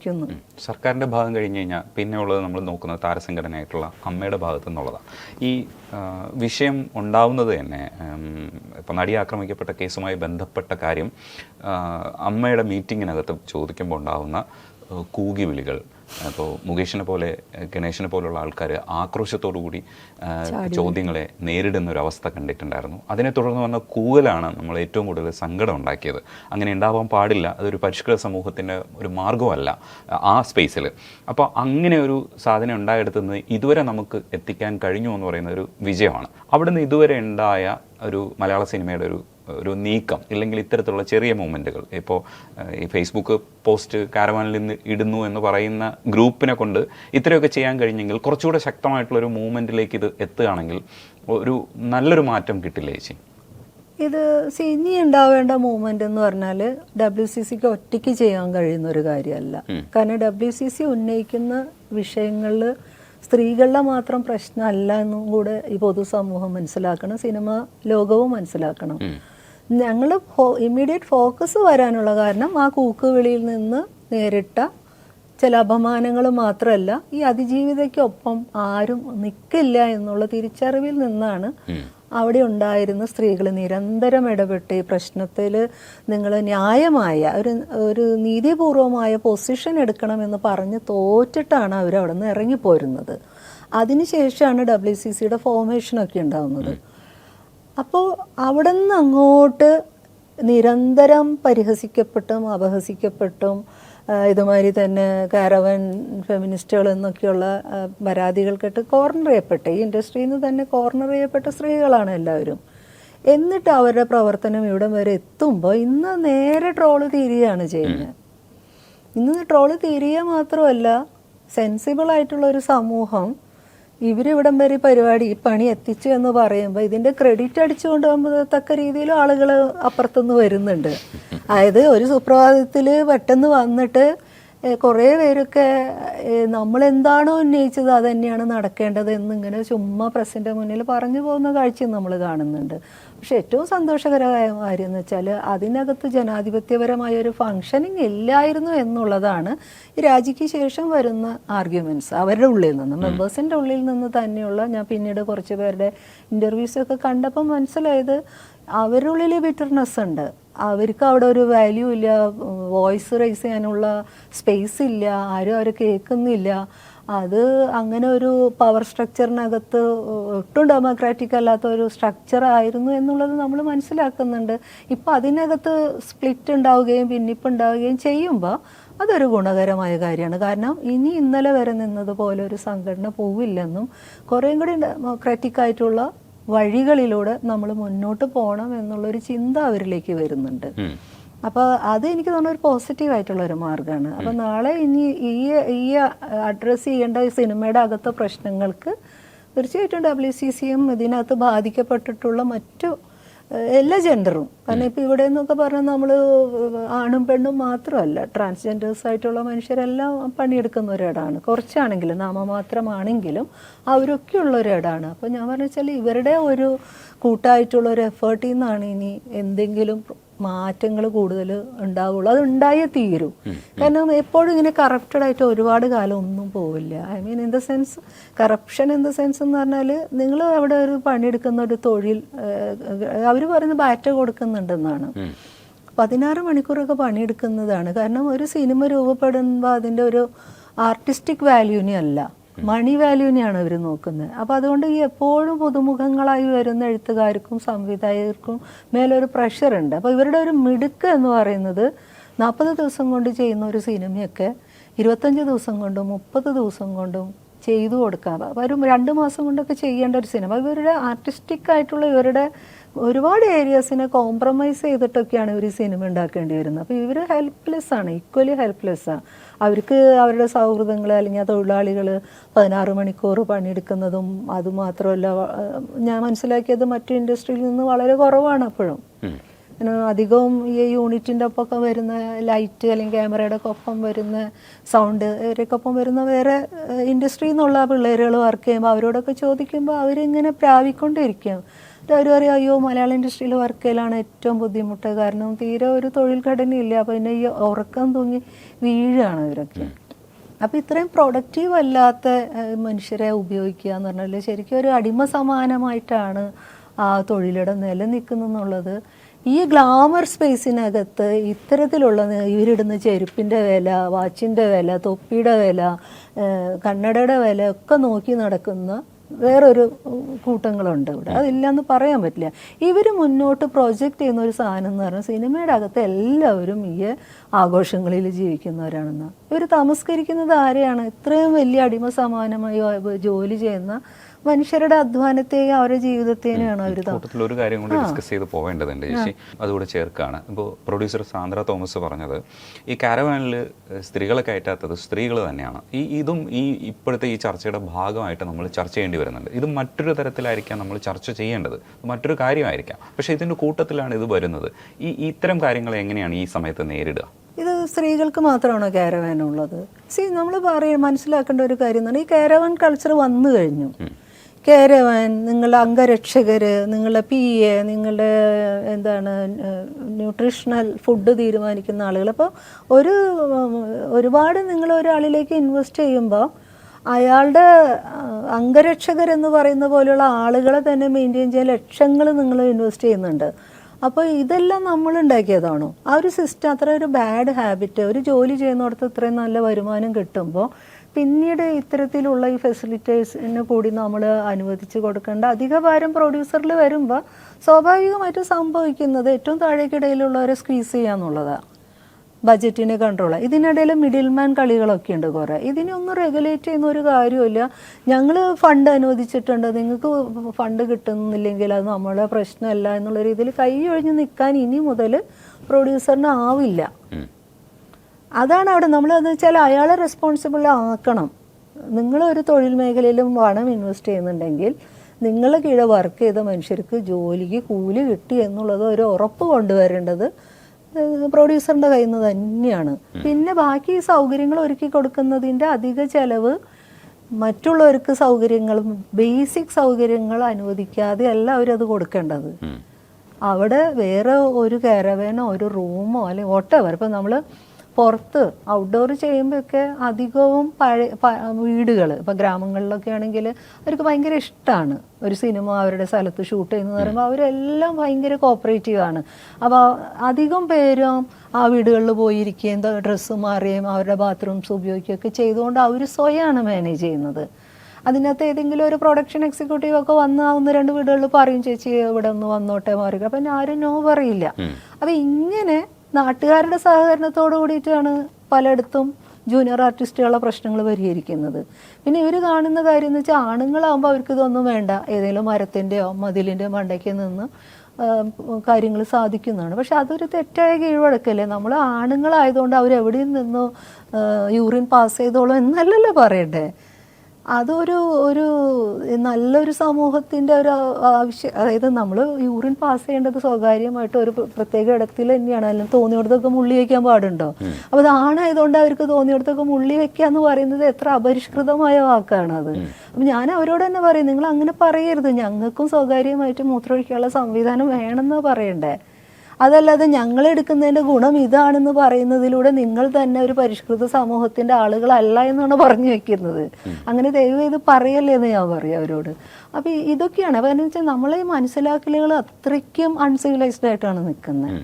ക്കുന്നു സർക്കാരിന്റെ ഭാഗം കഴിഞ്ഞ് കഴിഞ്ഞാൽ പിന്നെ ഉള്ളത് നമ്മൾ നോക്കുന്നത് താരസംഘടനയായിട്ടുള്ള അമ്മയുടെ ഭാഗത്തു നിന്നുള്ളതാണ് ഈ വിഷയം ഉണ്ടാവുന്നത് തന്നെ ഇപ്പം നടി ആക്രമിക്കപ്പെട്ട കേസുമായി ബന്ധപ്പെട്ട കാര്യം അമ്മയുടെ മീറ്റിങ്ങിനകത്ത് ചോദിക്കുമ്പോൾ ഉണ്ടാവുന്ന ആ, കൂകി വിളികൾ അപ്പോൾ മുകേഷിനെ പോലെ ഗണേഷിനെ പോലുള്ള ആൾക്കാർ ആക്രോശത്തോടു കൂടി ചോദ്യങ്ങളെ നേരിടുന്ന ഒരു അവസ്ഥ കണ്ടിട്ടുണ്ടായിരുന്നു. അതിനെ തുടർന്ന് വന്ന കൂവലാണ് നമ്മൾ ഏറ്റവും കൂടുതൽ സങ്കടം ഉണ്ടാക്കിയത്. അങ്ങനെ ഉണ്ടാവാൻ പാടില്ല അതൊരു പരിഷ്കൃത സമൂഹത്തിന്റെ ഒരു മാർഗമല്ല ആ സ്പേസിൽ അപ്പോൾ അങ്ങനെ ഒരു സാധനം ഉണ്ടായെടുത്തുനിന്ന് ഇതുവരെ നമുക്ക് എത്തിക്കാൻ കഴിഞ്ഞു എന്ന് പറയുന്ന ഒരു വിജയമാണ്. അവിടുന്ന് ഇതുവരെ ഉണ്ടായ ഒരു മലയാള സിനിമയുടെ ഒരു ഒരു നീക്കം ഇല്ലെങ്കിൽ ഇത്തരത്തിലുള്ള ചെറിയ മൂവ്മെന്റുകൾ ഇപ്പോൾ ഈ ഫേസ്ബുക്ക് പോസ്റ്റ് കാരവാനിൽ നിന്ന് ഇടുന്നു എന്ന് പറയുന്ന ഗ്രൂപ്പിനെ കൊണ്ട് ഇത്രയൊക്കെ ചെയ്യാൻ കഴിഞ്ഞെങ്കിൽ കുറച്ചുകൂടെ ശക്തമായിട്ടുള്ള ഒരു മൂവ്മെന്റിലേക്ക് ഇത് എത്തുകയാണെങ്കിൽ ഒരു നല്ലൊരു മാറ്റം കിട്ടില്ലേ ചേച്ചി? ഇത് സി ഇനി ഉണ്ടാവേണ്ട മൂവ്മെന്റ് എന്ന് പറഞ്ഞാൽ ഡബ്ല്യു സി സിക്ക് ഒറ്റയ്ക്ക് ചെയ്യാൻ കഴിയുന്ന ഒരു കാര്യമല്ല കാരണം ഡബ്ല്യു സി സി ഉന്നയിക്കുന്ന വിഷയങ്ങളിൽ സ്ത്രീകളുടെ മാത്രം പ്രശ്നമല്ല എന്നും കൂടെ ഈ പൊതുസമൂഹം മനസ്സിലാക്കണം സിനിമ ലോകവും മനസ്സിലാക്കണം. ഞങ്ങൾ ഇമ്മീഡിയറ്റ് ഫോക്കസ് വരാനുള്ള കാരണം ആ കൂക്കുവിളിയിൽ നിന്ന് നേരിട്ട ചില അപമാനങ്ങൾ മാത്രമല്ല ഈ അതിജീവിതയ്ക്കൊപ്പം ആരും നിൽക്കില്ല എന്നുള്ള തിരിച്ചറിവിൽ നിന്നാണ് അവിടെ ഉണ്ടായിരുന്ന സ്ത്രീകൾ നിരന്തരം ഇടപെട്ട് ഈ പ്രശ്നത്തിൽ നിങ്ങൾ ന്യായമായ ഒരു ഒരു നീതിപൂർവമായ പൊസിഷൻ എടുക്കണമെന്ന് പറഞ്ഞ് തോറ്റിട്ടാണ് അവർ അവിടെ നിന്ന് ഇറങ്ങിപ്പോരുന്നത് അതിനുശേഷമാണ് ഡബ്ല്യു സി സിയുടെ ഫോർമേഷനൊക്കെ ഉണ്ടാകുന്നത് അപ്പോൾ അവിടെ നിന്ന് അങ്ങോട്ട് നിരന്തരം പരിഹസിക്കപ്പെട്ടും അപഹസിക്കപ്പെട്ടും ഇതുമാതിരി തന്നെ കാരവൻ ഫെമിനിസ്റ്റുകൾ എന്നൊക്കെയുള്ള പരാതികൾ കേട്ട് കോർണർ ചെയ്യപ്പെട്ട ഈ ഇൻഡസ്ട്രിയിൽ നിന്ന് തന്നെ കോർണർ ചെയ്യപ്പെട്ട സ്ത്രീകളാണ് എല്ലാവരും. എന്നിട്ട് അവരുടെ പ്രവർത്തനം ഇവിടം വരെ എത്തുമ്പോൾ ഇന്ന് നേരെ ട്രോൾ തീരുകയാണ് ചെയ്യുന്നത്. ഇന്ന് ട്രോൾ തീരുക മാത്രമല്ല സെൻസിബിൾ ആയിട്ടുള്ള ഒരു സമൂഹം ഇവരിവിടം വരെ പരിപാടി ഈ പണി എത്തിച്ചു എന്ന് പറയുമ്പോൾ ഇതിന്റെ ക്രെഡിറ്റ് അടിച്ചുകൊണ്ട് തക്ക രീതിയിൽ ആളുകൾ അപ്പുറത്തുനിന്ന് വരുന്നുണ്ട്. അതായത് ഒരു സുപ്രഭാതത്തിൽ പെട്ടെന്ന് വന്നിട്ട് കുറേ പേരൊക്കെ നമ്മൾ എന്താണോ ഉന്നയിച്ചത് അത് തന്നെയാണ് നടക്കേണ്ടത് എന്നിങ്ങനെ ചുമ്മാ പ്രസിന്റെ മുന്നിൽ പറഞ്ഞു പോകുന്ന കാഴ്ചയും നമ്മൾ കാണുന്നുണ്ട്. പക്ഷെ ഏറ്റവും സന്തോഷകരമായ കാര്യം എന്ന് വെച്ചാൽ അതിനകത്ത് ജനാധിപത്യപരമായ ഒരു ഫങ്ഷനിങ് ഇല്ലായിരുന്നു എന്നുള്ളതാണ് ഈ രാജിക്ക് ശേഷം വരുന്ന ആർഗ്യുമെന്റ്സ് അവരുടെ ഉള്ളിൽ നിന്ന്. മെമ്പേഴ്സിന്റെ ഉള്ളിൽ നിന്ന് തന്നെയുള്ള ഞാൻ പിന്നീട് കുറച്ച് പേരുടെ ഇന്റർവ്യൂസൊക്കെ കണ്ടപ്പോൾ മനസ്സിലായത് അവരുടെ ഉള്ളിൽ ബിറ്റർനെസ് ഉണ്ട്. അവർക്ക് അവിടെ ഒരു വാല്യൂ ഇല്ല. വോയിസ് റൈസ് ചെയ്യാനുള്ള സ്പേസ് ഇല്ല. ആരും അവരെ കേൾക്കുന്നില്ല. അത് അങ്ങനെ ഒരു പവർ സ്ട്രക്ചറിനകത്ത് ഒട്ടും ഡെമോക്രാറ്റിക് അല്ലാത്ത ഒരു സ്ട്രക്ചർ ആയിരുന്നു എന്നുള്ളത് നമ്മൾ മനസ്സിലാക്കുന്നുണ്ട്. ഇപ്പം അതിനകത്ത് സ്പ്ലിറ്റ് ഉണ്ടാവുകയും ഭിന്നിപ്പ് ഉണ്ടാവുകയും ചെയ്യുമ്പോൾ അതൊരു ഗുണകരമായ കാര്യമാണ്. കാരണം ഇനി ഇന്നലെ വരെ നിന്നതുപോലെ ഒരു സംഘടന പോവില്ലെന്നും കുറേയും കൂടി ഡെമോക്രാറ്റിക് ആയിട്ടുള്ള വഴികളിലൂടെ നമ്മൾ മുന്നോട്ട് പോകണം എന്നുള്ളൊരു ചിന്ത അവരിലേക്ക് വരുന്നുണ്ട്. അപ്പോൾ അത് എനിക്ക് തോന്നുന്ന ഒരു പോസിറ്റീവ് ആയിട്ടുള്ള ഒരു മാർഗമാണ്. അപ്പോൾ നാളെ ഇനി ഈ ഈ അഡ്രസ്സ് ചെയ്യേണ്ട സിനിമയുടെ അകത്തെ പ്രശ്നങ്ങൾക്ക് തീർച്ചയായിട്ടും ഡബ്ല്യു സി സിയും ഇതിനകത്ത് ബാധിക്കപ്പെട്ടിട്ടുള്ള മറ്റു എല്ലാ ജെൻഡറും കാരണം ഇപ്പോൾ ഇവിടെ എന്നൊക്കെ പറഞ്ഞാൽ നമ്മൾ ആണും പെണ്ണും മാത്രമല്ല. ട്രാൻസ്ജെൻഡേഴ്സ് ആയിട്ടുള്ള മനുഷ്യരെല്ലാം പണിയെടുക്കുന്ന ഒരിടാണ്. കുറച്ചാണെങ്കിലും നാമമാത്രമാണെങ്കിലും അവരൊക്കെ ഉള്ള ഒരിടാണ്. അപ്പോൾ ഞാൻ പറഞ്ഞു വെച്ചാൽ ഇവരുടെ ഒരു കൂട്ടായിട്ടുള്ള ഒരു എഫേർട്ടിൽ നിന്നാണ് ഇനി എന്തെങ്കിലും മാറ്റങ്ങൾ കൂടുതൽ ഉണ്ടാവുള്ളൂ. അത് ഉണ്ടായേ തീരൂ. കാരണം എപ്പോഴും ഇങ്ങനെ കറപ്റ്റഡ് ആയിട്ട് ഒരുപാട് കാലം ഒന്നും പോവില്ല. I mean in the sense corruption in the sense എന്ന് പറഞ്ഞാൽ നിങ്ങൾ അവിടെ ഒരു പണിയെടുക്കുന്ന ഒരു തൊഴിൽ അവർ പറയുന്ന ബാറ്റ കൊടുക്കുന്നുണ്ടെന്നാണ്. പതിനാറ് മണിക്കൂറൊക്കെ പണിയെടുക്കുന്നതാണ്. കാരണം ഒരു സിനിമ രൂപപ്പെടുമ്പോൾ അതിന്റെ ഒരു ആർട്ടിസ്റ്റിക് വാല്യൂനെ അല്ല. മണി വാല്യൂനെയാണ് അവർ നോക്കുന്നത്. അപ്പോൾ അതുകൊണ്ട് ഈ എപ്പോഴും പുതുമുഖങ്ങളായി വരുന്ന എഴുത്തുകാർക്കും സംവിധായകർക്കും മേലൊരു പ്രഷറുണ്ട് അപ്പോൾ ഇവരുടെ ഒരു മിടുക്ക് എന്ന് പറയുന്നത് നാൽപ്പത് ദിവസം കൊണ്ട് ചെയ്യുന്ന ഒരു സിനിമയൊക്കെ ഇരുപത്തഞ്ച് ദിവസം കൊണ്ടും മുപ്പത് ദിവസം കൊണ്ടും ചെയ്തു കൊടുക്കാം. ഒരു രണ്ട് മാസം കൊണ്ടൊക്കെ ചെയ്യേണ്ട ഒരു സിനിമ. ഇവരുടെ ആർട്ടിസ്റ്റിക് ആയിട്ടുള്ള ഇവരുടെ ഒരുപാട് ഏരിയാസിനെ കോംപ്രമൈസ് ചെയ്തിട്ടൊക്കെയാണ് ഇവർ ഈ സിനിമ ഉണ്ടാക്കേണ്ടി വരുന്നത് അപ്പോൾ ഇവർ ഹെൽപ്ലെസ് ആണ് ഈക്വലി ഹെൽപ്ലെസ് ആണ് അവർക്ക് അവരുടെ സൗഹൃദങ്ങൾ അല്ലെങ്കിൽ ആ തൊഴിലാളികൾ പതിനാറ് മണിക്കൂർ പണിയെടുക്കുന്നതും അതുമാത്രമല്ല ഞാൻ മനസ്സിലാക്കിയത് മറ്റു ഇൻഡസ്ട്രിയിൽ നിന്ന് വളരെ കുറവാണ് അപ്പോഴും. അധികവും ഈ യൂണിറ്റിന്റെ ഒപ്പമൊക്കെ വരുന്ന ലൈറ്റ് അല്ലെങ്കിൽ ക്യാമറയുടെ ഒക്കെ ഒപ്പം വരുന്ന സൗണ്ട് ഇവരൊക്കെ ഒപ്പം വരുന്ന വേറെ ഇൻഡസ്ട്രിയിൽ നിന്നുള്ള പിള്ളേരുകൾ വർക്ക് ചെയ്യുമ്പോൾ അവരോടൊക്കെ ചോദിക്കുമ്പോൾ അവരിങ്ങനെ പ്രാവിക്കൊണ്ടിരിക്കും. അവർ പറയും അയ്യോ മലയാള ഇൻഡസ്ട്രിയിൽ വർക്ക് ചെയ്യലാണ് ഏറ്റവും ബുദ്ധിമുട്ട്. കാരണം തീരെ ഒരു തൊഴിൽ ഘടനയില്ല. അപ്പോൾ പിന്നെ ഈ ഉറക്കം തൂങ്ങി വീഴാണ് ഇവരൊക്കെ. അപ്പോൾ ഇത്രയും പ്രൊഡക്റ്റീവ് അല്ലാത്ത മനുഷ്യരെ ഉപയോഗിക്കുക എന്ന് പറഞ്ഞാൽ ശരിക്കും ഒരു അടിമ സമാനമായിട്ടാണ് ആ തൊഴിലിടം നിലനിൽക്കുന്നെന്നുള്ളത് ഈ ഗ്ലാമർ സ്പേസിനകത്ത് ഇത്തരത്തിലുള്ള ഇവരിടുന്ന ചെരുപ്പിന്റെ വില വാച്ചിന്റെ വില തൊപ്പിയുടെ വില കണ്ണടയുടെ വില ഒക്കെ നോക്കി നടക്കുന്ന വേറൊരു കൂട്ടങ്ങളുണ്ട് ഇവിടെ. അതില്ലെന്ന് പറയാൻ പറ്റില്ല. ഇവർ മുന്നോട്ട് പ്രൊജക്റ്റ് ചെയ്യുന്ന ഒരു സാധനം എന്ന് പറഞ്ഞാൽ സിനിമയുടെ അകത്ത് എല്ലാവരും ഈ ആഘോഷങ്ങളിൽ ജീവിക്കുന്നവരാണെന്ന്. ഇവർ തമസ്കരിക്കുന്നത് ആരെയാണ്? ഇത്രയും വലിയ അടിമ സമാനമായി ജോലി ചെയ്യുന്ന മനുഷ്യരുടെ അധ്വാനത്തെയും അവരുടെ ജീവിതത്തെയാണ് അവർ കൂട്ടത്തിൽ ഒരു കാര്യം കൂടി ഡിസ്കസ് ചെയ്ത് പോവേണ്ടതുണ്ട് ചേച്ചി. അതുകൂടെ ചേർക്കാണ്. ഇപ്പോൾ പ്രൊഡ്യൂസർ സാന്ദ്ര തോമസ് പറഞ്ഞത് ഈ കാരവാനിൽ സ്ത്രീകളെ കയറ്റാത്തത് സ്ത്രീകൾ തന്നെയാണ്. ഈ ഇതും ഈ ഇപ്പോഴത്തെ ഈ ചർച്ചയുടെ ഭാഗമായിട്ട് നമ്മൾ ചർച്ച ചെയ്യേണ്ടി വരുന്നുണ്ട്. ഇത് മറ്റൊരു തരത്തിലായിരിക്കാം നമ്മൾ ചർച്ച ചെയ്യേണ്ടത്. മറ്റൊരു കാര്യമായിരിക്കാം. പക്ഷേ ഇതിന്റെ കൂട്ടത്തിലാണ് ഇത് വരുന്നത്. ഈ ഇത്തരം കാര്യങ്ങൾ എങ്ങനെയാണ് ഈ സമയത്ത് നേരിടുക? ഇത് സ്ത്രീകൾക്ക് മാത്രമാണോ കാരവാൻ ഉള്ളത്? സി നമ്മൾ പറയ മനസ്സിലാക്കേണ്ട ഒരു കാര്യം എന്ന് പറഞ്ഞാൽ ഈ കാരവാൻ കൾച്ചർ വന്നു കഴിഞ്ഞു. കാരവാൻ നിങ്ങളുടെ അംഗരക്ഷകർ നിങ്ങളുടെ പി എ നിങ്ങളുടെ എന്താണ് ന്യൂട്രീഷണൽ ഫുഡ് തീരുമാനിക്കുന്ന ആളുകൾ. അപ്പോൾ ഒരു ഒരുപാട് നിങ്ങൾ ഒരാളിലേക്ക് ഇൻവെസ്റ്റ് ചെയ്യുമ്പോൾ അയാളുടെ അംഗരക്ഷകരെന്ന് പറയുന്ന പോലെയുള്ള ആളുകളെ തന്നെ മെയിന്റെയിൻ ചെയ്യാൻ ലക്ഷങ്ങൾ നിങ്ങൾ ഇൻവെസ്റ്റ് ചെയ്യുന്നുണ്ട്. അപ്പോൾ ഇതെല്ലാം നമ്മൾ ഉണ്ടാക്കിയതാണോ? ആ ഒരു സിസ്റ്റം അത്ര ഒരു ബാഡ് ഹാബിറ്റ് ഒരു ജോലി ചെയ്യുന്നിടത്ത് ഇത്രയും നല്ല വരുമാനം കിട്ടുമ്പോൾ പിന്നീട് ഇത്തരത്തിലുള്ള ഈ ഫെസിലിറ്റേഴ്സിന് കൂടി നമ്മൾ അനുവദിച്ച് കൊടുക്കേണ്ട അധിക ഭാരം പ്രൊഡ്യൂസറിൽ വരുമ്പോൾ സ്വാഭാവികമായിട്ടും സംഭവിക്കുന്നത് ഏറ്റവും താഴേക്കിടയിലുള്ളവരെ സ്ക്വീസ് ചെയ്യാന്നുള്ളതാണ് ബജറ്റിനെ കൺട്രോൾ ഇതിനിടയിൽ മിഡിൽമാൻ കളികളൊക്കെ ഉണ്ട് കുറേ. ഇതിനൊന്നും റെഗുലേറ്റ് ചെയ്യുന്ന ഒരു കാര്യമില്ല ഞങ്ങൾ ഫണ്ട് അനുവദിച്ചിട്ടുണ്ട്. നിങ്ങൾക്ക് ഫണ്ട് കിട്ടുന്നില്ലെങ്കിൽ അത് നമ്മളെ പ്രശ്നമല്ല എന്നുള്ള രീതിയിൽ കൈ ഒഴിഞ്ഞ് നിൽക്കാൻ ഇനി മുതൽ പ്രൊഡ്യൂസറിന് ആവില്ല. അതാണ് അവിടെ നമ്മൾ എന്ന് വെച്ചാൽ അയാളെ റെസ്പോൺസിബിൾ ആക്കണം. നിങ്ങൾ ഒരു തൊഴിൽ മേഖലയിലും പണം ഇൻവെസ്റ്റ് ചെയ്യുന്നുണ്ടെങ്കിൽ നിങ്ങൾ കീഴെ വർക്ക് ചെയ്ത മനുഷ്യർക്ക് ജോലിക്ക് കൂലി കിട്ടി എന്നുള്ളത് ഒരു ഉറപ്പ് കൊണ്ടുവരേണ്ടത് പ്രൊഡ്യൂസറിന്റെ കയ്യിൽ നിന്ന് തന്നെയാണ്. പിന്നെ ബാക്കി സൗകര്യങ്ങൾ ഒരുക്കി കൊടുക്കുന്നതിന്റെ അധിക ചെലവ് മറ്റുള്ളവർക്ക് സൗകര്യങ്ങളും ബേസിക് സൗകര്യങ്ങൾ അനുവദിക്കാതെ അല്ല അവരത് കൊടുക്കേണ്ടത്. അവിടെ വേറെ ഒരു കാരവേനോ ഒരു റൂമോ അല്ലെങ്കിൽ വോട്ടെവർ ഇപ്പം നമ്മൾ പുറത്ത് ഔട്ട്ഡോർ ചെയ്യുമ്പോഴൊക്കെ അധികവും പഴയ വീടുകൾ ഇപ്പം ഗ്രാമങ്ങളിലൊക്കെ ആണെങ്കിൽ അവർക്ക് ഭയങ്കര ഇഷ്ടമാണ് ഒരു സിനിമ അവരുടെ സ്ഥലത്ത് ഷൂട്ട് ചെയ്യുന്നത് പറയുമ്പോൾ അവരെല്ലാം ഭയങ്കര കോപ്പറേറ്റീവ് ആണ്. അപ്പോൾ അധികം പേരും ആ വീടുകളിൽ പോയിരിക്കുകയും ഡ്രസ്സ് മാറുകയും അവരുടെ ബാത്റൂംസ് ഉപയോഗിക്കുകയൊക്കെ ചെയ്തുകൊണ്ട് അവർ സ്വയമാണ് മാനേജ് ചെയ്യുന്നത്. അതിനകത്ത് ഏതെങ്കിലും ഒരു പ്രൊഡക്ഷൻ എക്സിക്യൂട്ടീവ് ഒക്കെ വന്ന് ഒന്ന് രണ്ട് വീടുകളിൽ പറയും ചേച്ചി ഇവിടെ ഒന്ന് വന്നോട്ടെ മാറുക അപ്പം ആരും നോ പറയില്ല. അപ്പം ഇങ്ങനെ നാട്ടുകാരുടെ സഹകരണത്തോട് കൂടിയിട്ടാണ് പലയിടത്തും ജൂനിയർ ആർട്ടിസ്റ്റുകളുടെ പ്രശ്നങ്ങൾ പരിഹരിക്കുന്നത്. പിന്നെ ഇവർ കാണുന്ന കാര്യം എന്ന് വെച്ചാൽ ആണുങ്ങളാകുമ്പോൾ അവർക്ക് ഇതൊന്നും വേണ്ട. ഏതെങ്കിലും മരത്തിന്റെയോ മതിലിന്റെയോ മണ്ടയ്ക്ക് നിന്ന് കാര്യങ്ങൾ സാധിക്കുന്നതാണ്. പക്ഷെ അതൊരു തെറ്റായ കീഴ്വഴക്കല്ലേ? നമ്മൾ ആണുങ്ങളായതുകൊണ്ട് അവരെവിടെയും നിന്നോ യൂറിൻ പാസ് ചെയ്തോളോ എന്നല്ലല്ലോ പറയണ്ടേ? അതൊരു ഒരു നല്ലൊരു സമൂഹത്തിന്റെ ഒരു ആവശ്യം അതായത് നമ്മൾ യൂറിൻ പാസ് ചെയ്യേണ്ടത് സ്വകാര്യമായിട്ട് ഒരു പ്രത്യേക ഇടത്തിൽ തന്നെയാണ്. അല്ലെങ്കിൽ തോന്നിയിടത്തൊക്കെ മുള്ളി വയ്ക്കാൻ പാടുണ്ടോ? അപ്പോൾ അത് ആണായതുകൊണ്ട് അവർക്ക് തോന്നിയിടത്തൊക്കെ മുള്ളി വയ്ക്കുക എന്ന് പറയുന്നത് എത്ര അപരിഷ്കൃതമായ വാക്കാണ് അത്. അപ്പം ഞാൻ അവരോട് തന്നെ പറയും നിങ്ങൾ അങ്ങനെ പറയരുത്. ഞങ്ങൾക്കും സ്വകാര്യമായിട്ട് മൂത്രമൊഴിക്കാനുള്ള സംവിധാനം വേണമെന്ന് പറയണ്ടേ? അതല്ലാതെ ഞങ്ങൾ എടുക്കുന്നതിന്റെ ഗുണം ഇതാണെന്ന് പറയുന്നതിലൂടെ നിങ്ങൾ തന്നെ ഒരു പരിഷ്കൃത സമൂഹത്തിന്റെ ആളുകളല്ല എന്നാണ് പറഞ്ഞു വെക്കുന്നത്. അങ്ങനെ ദയവ് ഇത് പറയല്ലേ എന്ന് ഞാൻ പറയും അവരോട്. അപ്പോൾ ഇതൊക്കെയാണ്. അപ്പം എന്ന് വെച്ചാൽ നമ്മളെ മനസ്സിലാക്കലുകൾ അത്രയ്ക്കും അൺസിവിലൈസ്ഡ് ആയിട്ടാണ് നിൽക്കുന്നത്.